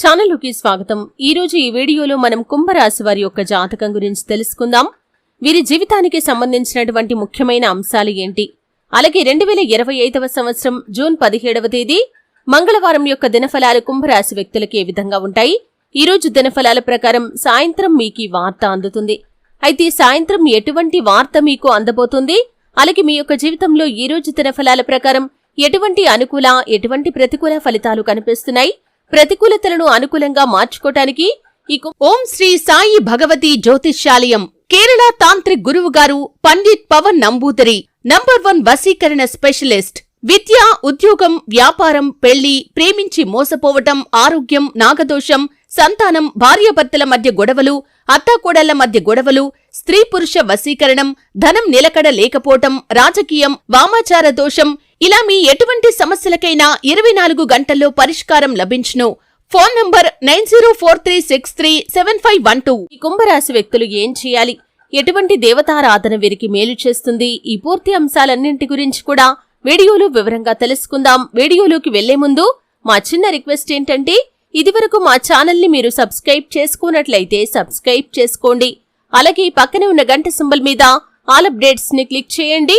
ఛానల్లోకి స్వాగతం. ఈ రోజు ఈ వీడియోలో మనం కుంభరాశి వారి యొక్క జాతకం గురించి తెలుసుకుందాం. వీరి జీవితానికి సంబంధించినటువంటి ముఖ్యమైన అంశాలు ఏంటి? అలాగే రెండు వేల ఇరవై ఐదవ సంవత్సరం జూన్ పదిహేడవ తేదీ మంగళవారం యొక్క దినఫలాలు కుంభరాశి వ్యక్తులకు ఏ విధంగా ఉంటాయి? ఈ రోజు దినఫలాల ప్రకారం సాయంత్రం మీకు వార్త అందుతుంది. అయితే సాయంత్రం ఎటువంటి వార్త మీకు అందబోతుంది? అలాగే మీ యొక్క జీవితంలో ఈ రోజు దినఫలాల ప్రకారం ఎటువంటి అనుకూల ఎటువంటి ప్రతికూల ఫలితాలు కనిపిస్తున్నాయి? ప్రతికూలతలను అనుకూలంగా మార్చుకోటానికి ఇక ఓం శ్రీ సాయి భగవతి జ్యోతిష్యాలయం కేరళ తాంత్రిక్ గురువు గారు పండిత్ పవన్ నంబూదరి నంబర్ వన్ వశీకరణ స్పెషలిస్ట్ విద్య ఉద్యోగం వ్యాపారం పెళ్ళి ప్రేమించి మోసపోవటం ఆరోగ్యం నాగదోషం సంతానం భార్యాభర్తల మధ్య గొడవలు అత్తాకోడళ్ళ మధ్య గొడవలు స్త్రీ పురుష వశీకరణం ధనం నిలకడ లేకపోవటం రాజకీయం వామాచార దోషం ఇలా మీ ఎటువంటి సమస్యలకైనా ఇరవై నాలుగు గంటల్లో పరిష్కారం లభించును. Phone number nine zero four three six three seven five one two. ఈ కుంభరాశి వ్యక్తులు ఏం చేయాలి? ఎటువంటి దేవతారాధన వీరికి మేలు చేస్తుంది? ఈ పూర్తి అంశాలన్నింటి గురించి కూడా వీడియోలో వివరంగా తెలుసుకుందాం. వీడియోలోకి వెళ్ళే ముందు మా చిన్న రిక్వెస్ట్ ఏంటంటే ఇదివరకు మా ఛానల్ని మీరు సబ్స్క్రైబ్ చేసుకున్నట్లయితే సబ్స్క్రైబ్ చేసుకోండి. అలాగే పక్కనే ఉన్న గంట సింబల్ మీద ఆల్ అప్డేట్స్ని క్లిక్ చేయండి.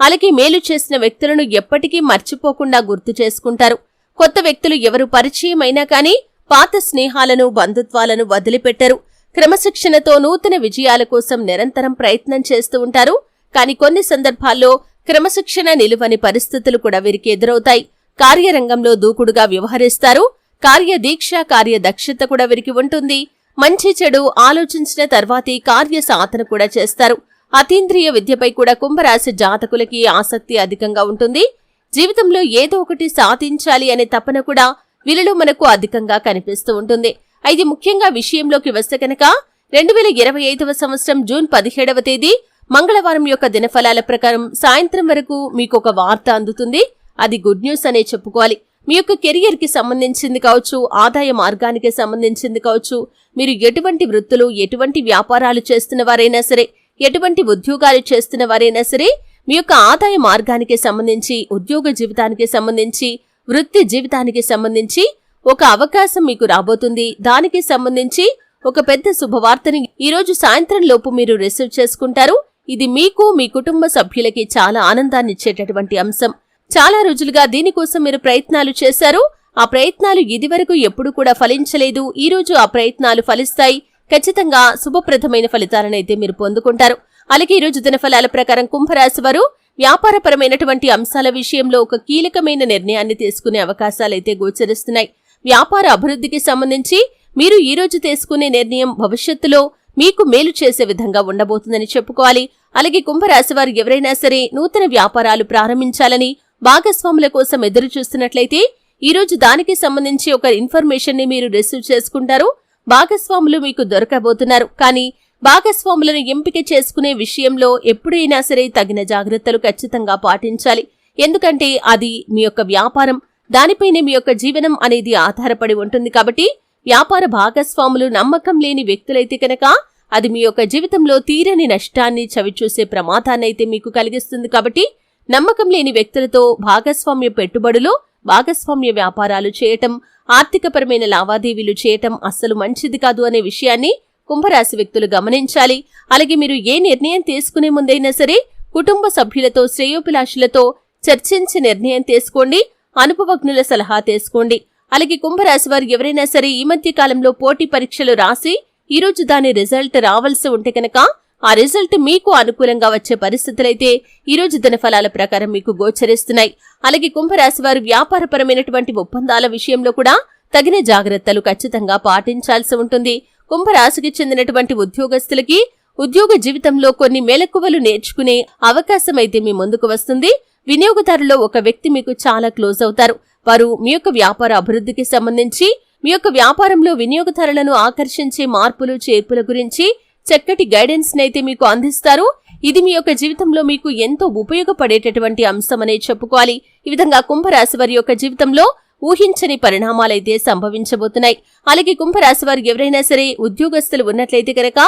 అలాగే మేలు చేసిన వ్యక్తులను ఎప్పటికీ మర్చిపోకుండా గుర్తు చేసుకుంటారు. కొత్త వ్యక్తులు ఎవరు పరిచయమైనా కానీ పాత స్నేహాలను బంధుత్వాలను వదిలిపెట్టరు. క్రమశిక్షణతో నూతన విజయాల కోసం నిరంతరం ప్రయత్నం చేస్తూ ఉంటారు. కానీ కొన్ని సందర్భాల్లో క్రమశిక్షణ నిలువని పరిస్థితులు కూడా వీరికి ఎదురవుతాయి. కార్యరంగంలో దూకుడుగా వ్యవహరిస్తారు. కార్యదీక్ష కార్యదక్షత కూడా వీరికి ఉంటుంది. మంచి చెడు ఆలోచించిన తర్వాతే కార్య సాధన కూడా చేస్తారు. అతీంద్రియ విద్యపై కూడా కుంభరాశి జాతకులకి ఆసక్తి అధికంగా ఉంటుంది. జీవితంలో ఏదో ఒకటి సాధించాలి అనే తపన కూడా వీళ్ళలో మనకు అధికంగా కనిపిస్తూ ఉంటుంది. అయితే ముఖ్యంగా విషయంలోకి వస్తే కనుక రెండు వేల ఇరవై ఐదవ సంవత్సరం జూన్ పదిహేడవ తేదీ మంగళవారం యొక్క దినఫలాల ప్రకారం సాయంత్రం వరకు మీకు ఒక వార్త అందుతుంది. అది గుడ్ న్యూస్ అనే చెప్పుకోవాలి. మీ యొక్క కెరియర్కి సంబంధించింది కావచ్చు ఆదాయ మార్గానికి సంబంధించింది కావచ్చు మీరు ఎటువంటి వృత్తులు ఎటువంటి వ్యాపారాలు చేస్తున్న వారైనా సరే ఎటువంటి ఉద్యోగాలు చేస్తున్న వారైనా సరే మీ యొక్క ఆదాయ మార్గానికి సంబంధించి ఉద్యోగ జీవితానికి సంబంధించి వృత్తి జీవితానికి సంబంధించి ఒక అవకాశం మీకు రాబోతుంది. దానికి సంబంధించి ఒక పెద్ద శుభవార్తని ఈరోజు సాయంత్రం లోపు మీరు రిసీవ్ చేసుకుంటారు. ఇది మీకు మీ కుటుంబ సభ్యులకి చాలా ఆనందాన్ని ఇచ్చేటటువంటి అంశం. చాలా రోజులుగా దీనికోసం మీరు ప్రయత్నాలు చేశారు. ఆ ప్రయత్నాలు ఇదివరకు ఎప్పుడు కూడా ఫలించలేదు. ఈ రోజు ఆ ప్రయత్నాలు ఫలిస్తాయి. ఖచ్చితంగా శుభప్రదమైన ఫలితాలనైతే మీరు పొందుకుంటారు. అలాగే ఈ రోజు దినఫలాల ప్రకారం కుంభరాశి వారు వ్యాపారపరమైనటువంటి అంశాల విషయంలో ఒక కీలకమైన నిర్ణయాన్ని తీసుకునే అవకాశాలైతే గోచరిస్తున్నాయి. వ్యాపార అభివృద్ధికి సంబంధించి మీరు ఈ రోజు తీసుకునే నిర్ణయం భవిష్యత్తులో మీకు మేలు చేసే విధంగా ఉండబోతుందని చెప్పుకోవాలి. అలాగే కుంభరాశి వారు ఎవరైనా సరే నూతన వ్యాపారాలు ప్రారంభించాలని భాగస్వాముల కోసం ఎదురు చూస్తున్నట్లయితే ఈ రోజు దానికి సంబంధించి ఒక ఇన్ఫర్మేషన్ని మీరు రిసీవ్ చేసుకుంటారు. భాగస్వాములు మీకు దొరకబోతున్నారు. కానీ భాగస్వాములను ఎంపిక చేసుకునే విషయంలో ఎప్పుడైనా సరే తగిన జాగ్రత్తలు ఖచ్చితంగా పాటించాలి. ఎందుకంటే అది మీ యొక్క వ్యాపారం. దానిపైనే మీ యొక్క జీవనం అనేది ఆధారపడి ఉంటుంది కాబట్టి వ్యాపార భాగస్వాములు నమ్మకం లేని వ్యక్తులైతే కనుక అది మీ యొక్క జీవితంలో తీరని నష్టాన్ని చవిచూసే ప్రమాదాన్నైతే మీకు కలిగిస్తుంది కాబట్టి నమ్మకం లేని వ్యక్తులతో భాగస్వామ్య పెట్టుబడులు భాగస్వామ్య వ్యాపారాలు చేయటం ఆర్థికపరమైన లావాదేవీలు చేయటం అస్సలు మంచిది కాదు అనే విషయాన్ని కుంభరాశి వ్యక్తులు గమనించాలి. అలాగే మీరు ఏ నిర్ణయం తీసుకునే ముందైనా సరే కుటుంబ సభ్యులతో శ్రేయోభిలాషులతో చర్చించి నిర్ణయం తీసుకోండి. అనుభవజ్ఞుల సలహా తీసుకోండి. అలాగే కుంభరాశి వారు ఎవరైనా సరే ఈ మధ్య కాలంలో పోటీ పరీక్షలు రాసి ఈరోజు దాని రిజల్ట్ రావాల్సి ఉంటే కనుక ఆ రిజల్ట్ మీకు అనుకూలంగా వచ్చే పరిస్థితులైతే ఈ రోజు దినఫలాల ప్రకారం మీకు గోచరిస్తున్నాయి. అలాగే కుంభరాశి వారు వ్యాపారపరమైనటువంటి ఒప్పందాల విషయంలో కూడా తగిన జాగ్రత్తలు ఖచ్చితంగా పాటించాల్సి ఉంటుంది. కుంభరాశికి చెందినటువంటి ఉద్యోగస్తులకి ఉద్యోగ జీవితంలో కొన్ని మెలకువలు నేర్చుకునే అవకాశం అయితే మీ ముందుకు వస్తుంది. వినియోగదారులో ఒక వ్యక్తి మీకు చాలా క్లోజ్ అవుతారు. వారు మీ యొక్క వ్యాపార అభివృద్ధికి సంబంధించి మీ యొక్క వ్యాపారంలో వినియోగదారులను ఆకర్షించే మార్పులు చేర్పుల గురించి చక్కటి గైడెన్స్ నైతే మీకు అందిస్తారు. ఇది మీ యొక్క జీవితంలో మీకు ఎంతో ఉపయోగపడేటటువంటి అంశమనే చెప్పుకోవాలి. ఈ విధంగా కుంభరాశి వారి యొక్క జీవితంలో ఊహించని పరిణామాలైతే సంభవించబోతున్నాయి. అలాగే కుంభరాశి వారు ఎవరైనా సరే ఉద్యోగస్తులు ఉన్నట్లయితే కనుక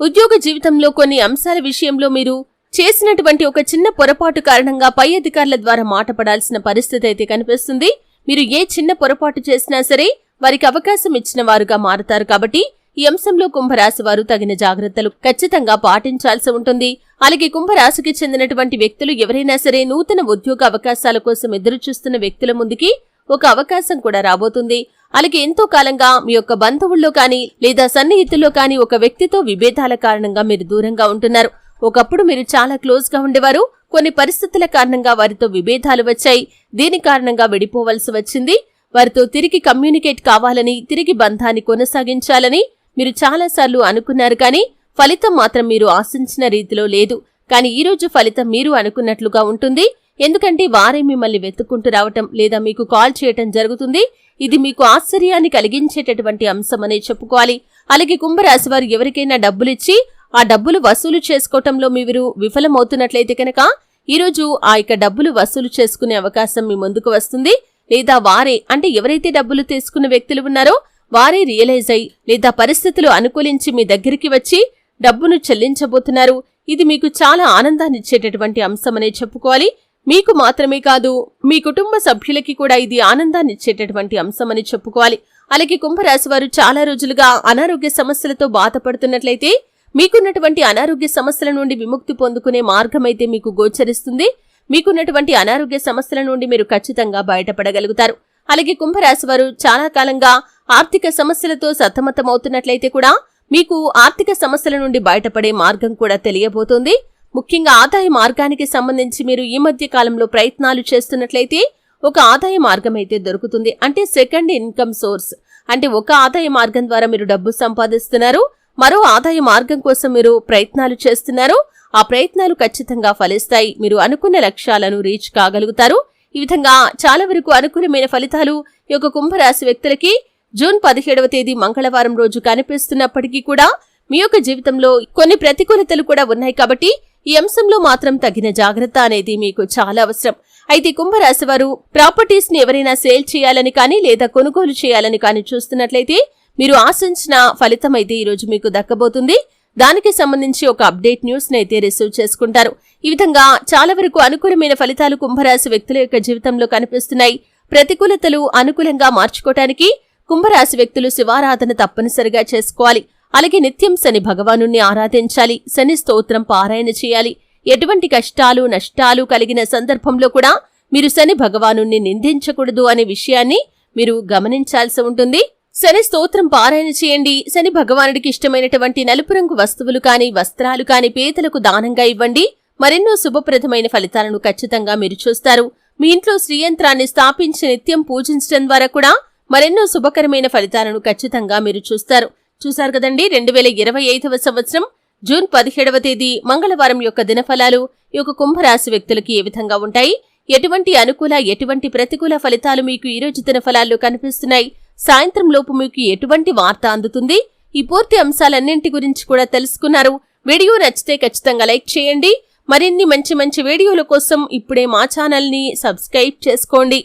ఉద్యోగ జీవితంలో కొన్ని అంశాల విషయంలో మీరు చేసినటువంటి ఒక చిన్న పొరపాటు కారణంగా పై అధికారుల ద్వారా మాట పడాల్సిన పరిస్థితి అయితే కనిపిస్తుంది. మీరు ఏ చిన్న పొరపాటు చేసినా సరే వారికి అవకాశం ఇచ్చిన వారుగా మారతారు కాబట్టి ఈ అంశంలో కుంభరాశి వారు తగిన జాగ్రత్తలు ఖచ్చితంగా పాటించాల్సి ఉంటుంది. అలాగే కుంభరాశికి చెందినటువంటి వ్యక్తులు ఎవరైనా సరే నూతన ఉద్యోగ అవకాశాల కోసం ఎదురు చూస్తున్న వ్యక్తుల ముందుకి ఒక అవకాశం కూడా రాబోతుంది. అలాగే ఎంతో కాలంగా మీ యొక్క బంధువుల్లో కానీ లేదా సన్నిహితుల్లో కానీ ఒక వ్యక్తితో విభేదాల కారణంగా మీరు దూరంగా ఉంటున్నారు. ఒకప్పుడు మీరు చాలా క్లోజ్గా ఉండేవారు. కొన్ని పరిస్థితుల కారణంగా వారితో విభేదాలు వచ్చాయి. దీని కారణంగా విడిపోవలసి వచ్చింది. వారితో తిరిగి కమ్యూనికేట్ కావాలని తిరిగి బంధాన్ని కొనసాగించాలని మీరు చాలాసార్లు అనుకున్నారు కానీ ఫలితం మాత్రం మీరు ఆశించిన రీతిలో లేదు. కానీ ఈ రోజు ఫలితం మీరు అనుకున్నట్లుగా ఉంటుంది. ఎందుకంటే వారే మిమ్మల్ని వెతుక్కుంటూ రావటం లేదా మీకు కాల్ చేయటం జరుగుతుంది. ఇది మీకు ఆశ్చర్యాన్ని కలిగించేటటువంటి అంశమనే చెప్పుకోవాలి. అలాగే కుంభరాశి వారు ఎవరికైనా డబ్బులిచ్చి ఆ డబ్బులు వసూలు చేసుకోవటంలో మీరు విఫలమవుతున్నట్లయితే కనుక ఈరోజు ఆ యొక్క డబ్బులు వసూలు చేసుకునే అవకాశం మీ ముందుకు వస్తుంది. లేదా వారే అంటే ఎవరైతే డబ్బులు తీసుకున్న వ్యక్తులు ఉన్నారో వారే రియలైజ్ అయి లేదా పరిస్థితులు అనుకూలించి మీ దగ్గరికి వచ్చి డబ్బును చెల్లించబోతున్నారు. ఇది మీకు చాలా ఆనందాన్నిచ్చేటటువంటి అంశమనే చెప్పుకోవాలి. మీకు మాత్రమే కాదు మీ కుటుంబ సభ్యులకి కూడా ఇది ఆనందాన్నిచ్చేటటువంటి అంశమని చెప్పుకోవాలి. అలాగే కుంభరాశి వారు చాలా రోజులుగా అనారోగ్య సమస్యలతో బాధపడుతున్నట్లయితే మీకున్నటువంటి అనారోగ్య సమస్యల నుండి విముక్తి పొందుకునే మార్గమైతే మీకు గోచరిస్తుంది. మీకున్నటువంటి అనారోగ్య సమస్యల నుండి మీరు ఖచ్చితంగా బయటపడగలుగుతారు. అలాగే కుంభరాశి వారు చాలా కాలంగా ఆర్థిక సమస్యలతో సతమతమవుతున్నట్లయితే కూడా మీకు ఆర్థిక సమస్యల నుండి బయటపడే మార్గం కూడా తెలియబోతోంది. ముఖ్యంగా ఆదాయ మార్గానికి సంబంధించి మీరు ఈ మధ్య కాలంలో ప్రయత్నాలు చేస్తున్నట్లయితే ఒక ఆదాయ మార్గం అయితే దొరుకుతుంది. అంటే సెకండ్ ఇన్కమ్ సోర్స్. అంటే ఒక ఆదాయ మార్గం ద్వారా మీరు డబ్బు సంపాదిస్తున్నారు. మరో ఆదాయ మార్గం కోసం మీరు ప్రయత్నాలు చేస్తున్నారు. ఆ ప్రయత్నాలు ఖచ్చితంగా ఫలిస్తాయి. మీరు అనుకున్న లక్ష్యాలను రీచ్ కాగలుగుతారు. ఈ విధంగా చాలా వరకు అనుకూలమైన ఫలితాలు ఈ యొక్క కుంభరాశి వ్యక్తులకి జూన్ పదిహేడవ తేదీ మంగళవారం రోజు కనిపిస్తున్నప్పటికీ కూడా మీ యొక్క జీవితంలో కొన్ని ప్రతికూలతలు కూడా ఉన్నాయి కాబట్టి ఈ అంశంలో మాత్రం తగిన జాగ్రత్త అనేది మీకు చాలా అవసరం. అయితే కుంభరాశి వారు ప్రాపర్టీస్ని ఎవరైనా సేల్ చేయాలని కానీ లేదా కొనుగోలు చేయాలని కానీ చూస్తున్నట్లయితే మీరు ఆశించిన ఫలితం అయితే ఈరోజు మీకు దక్కబోతుంది. దానికి సంబంధించి ఒక అప్డేట్ న్యూస్ అయితే రిసీవ్ చేసుకుంటారు. ఈ విధంగా చాలా వరకు అనుకూలమైన ఫలితాలు కుంభరాశి వ్యక్తుల యొక్క జీవితంలో కనిపిస్తున్నాయి. ప్రతికూలతలు అనుకూలంగా మార్చుకోవటానికి కుంభరాశి వ్యక్తులు శివారాధన తప్పనిసరిగా చేసుకోవాలి. అలాగే నిత్యం శని భగవాను ఆరాధించాలి. శని స్తోత్రం పారాయణ చేయాలి. ఎటువంటి కష్టాలు నష్టాలు కలిగిన సందర్భంలో కూడా మీరు శని భగవాను నిందించకూడదు అనే విషయాన్ని మీరు గమనించాల్సి ఉంటుంది. శని స్తోత్రం పారాయణ చేయండి. శని భగవానుడికి ఇష్టమైనటువంటి నలుపు రంగు వస్తువులు కాని వస్త్రాలు కాని పేదలకు దానంగా ఇవ్వండి. మరెన్నో శుభప్రదమైన ఫలితాలను ఖచ్చితంగా మీరు చూస్తారు. మీ ఇంట్లో శ్రీయంత్రాన్ని స్థాపించి నిత్యం పూజించడం ద్వారా కూడా మరెన్నో శుభకరమైన ఫలితాలను ఖచ్చితంగా మీరు చూస్తారు. చూశారు కదండి రెండు వేల ఇరవై ఐదవ సంవత్సరం జూన్ పదిహేడవ తేదీ మంగళవారం యొక్క దినఫలాలు. ఈ యొక్క కుంభరాశి వ్యక్తులకి ఏ విధంగా ఉంటాయి? ఎటువంటి అనుకూల ఎటువంటి ప్రతికూల ఫలితాలు మీకు ఈ రోజు దినఫలాల్లో కనిపిస్తున్నాయి? సాయంత్రం లోపు మీకు ఎటువంటి వార్త అందుతుంది? ఈ పూర్తి అంశాలన్నింటి గురించి కూడా తెలుసుకున్నారు. వీడియో నచ్చితే ఖచ్చితంగా లైక్ చేయండి. మరిన్ని మంచి మంచి వీడియోల కోసం ఇప్పుడే మా ఛానల్ని సబ్స్క్రైబ్ చేసుకోండి.